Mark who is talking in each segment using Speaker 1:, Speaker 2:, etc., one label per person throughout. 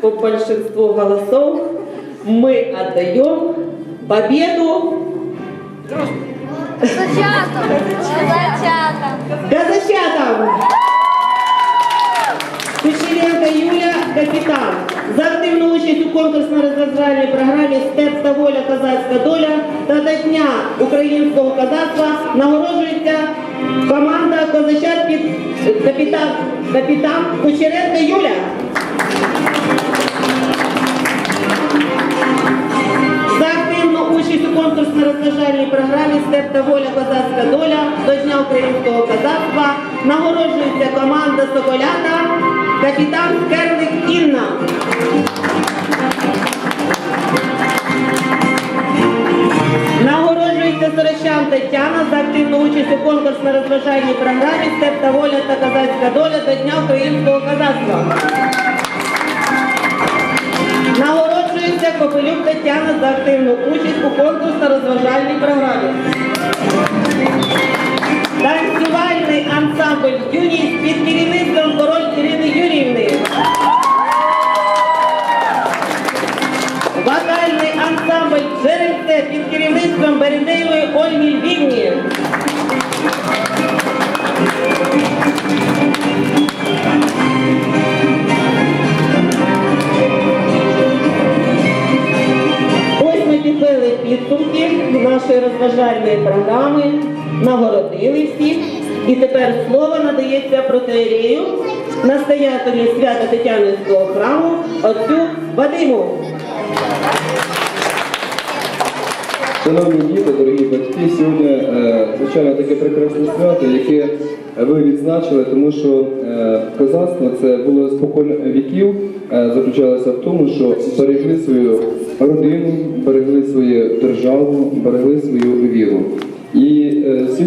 Speaker 1: по большинству голосов мы отдаем победу
Speaker 2: Зачата. Зачата.
Speaker 1: казачатам. Кучеренко Юля, капітан. За активну участь у конкурсно-розважальній програмі Степ та воля козацька доля та до Дня українського козацтва нагороджується команда козачат під капітан, капітан Кучеренко Юля. Програмі та воля козацька доля до Дня українського козацтва нагороджується команда Соколята, капітан Керлик Інна. Нагороджується Сорочан Тетяна за активну участь у конкурсно-розважальній програмі Степ та воля та козацька доля до Дня українського козацтва. Нагороджується Копилюк Тетяна за активну участь у конкурсно-розважальній програмі. Розважальної програми, нагородили всіх. І тепер слово надається протеєрею, настоятелю свято Тетянинського храму, отцю Вадиму.
Speaker 3: Шановні діти, дорогі батьки, сьогодні, е, звичайно, таке прекрасне свято, яке ви відзначили, тому що е, козацтво це було спокон віків, е, заключалося в тому, що берегли свою родину, берегли свою державу, берегли свою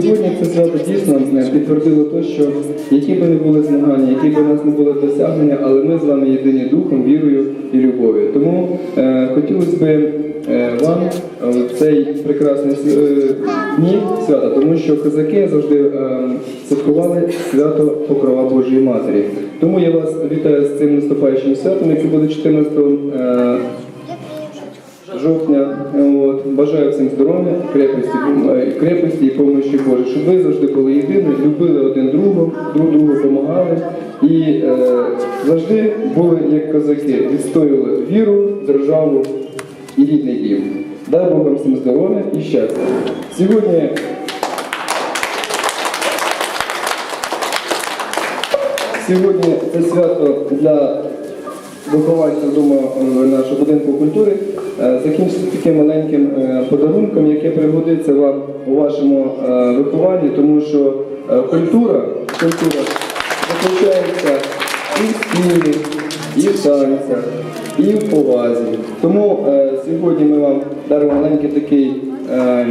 Speaker 3: сьогодні це свято дійсно е, підтвердило те, що які би не були змагання, які би у нас не були досягнення, але ми з вами єдині духом, вірою і любов'ю. Тому е, хотілося б е, вам е, в цей прекрасний е, дні свята, тому що козаки завжди е, святкували свято Покрова Божої Матері. Тому я вас вітаю з цим наступаючим святом, яке буде 14 е, жовтня. От. Бажаю всім здоров'я, крепості, е, крепості і помощі Божої, щоб ви завжди були єдині, любили один другого, друг другу допомагали і е, завжди були як козаки, відстоювали віру, державу і рідний дім. Дай Бог вам всім здоров'я і щастя. Сьогодні Сьогодні це свято для вихованців е, нашого будинку культури е, закінчиться таким маленьким е, подарунком, яке пригодиться вам у вашому е, вихованні, тому що культура, культура заключається і в співі, і в танцях, і в повазі. Тому сьогодні ми вам даримо маленький такий,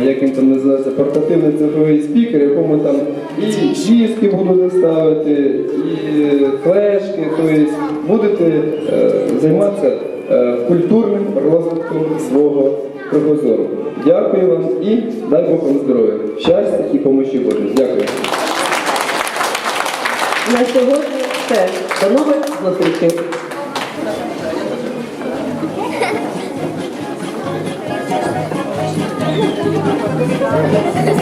Speaker 3: як він там називається, портативний цифровий спікер, якому там і диски будуть ставити, і флешки, тобто будете займатися культурним розвитком свого кругозору. Дякую вам і дай Бог вам здоров'я, щастя і помощі Божої. Дякую.
Speaker 1: На сьогодні все. До нових зустрічей.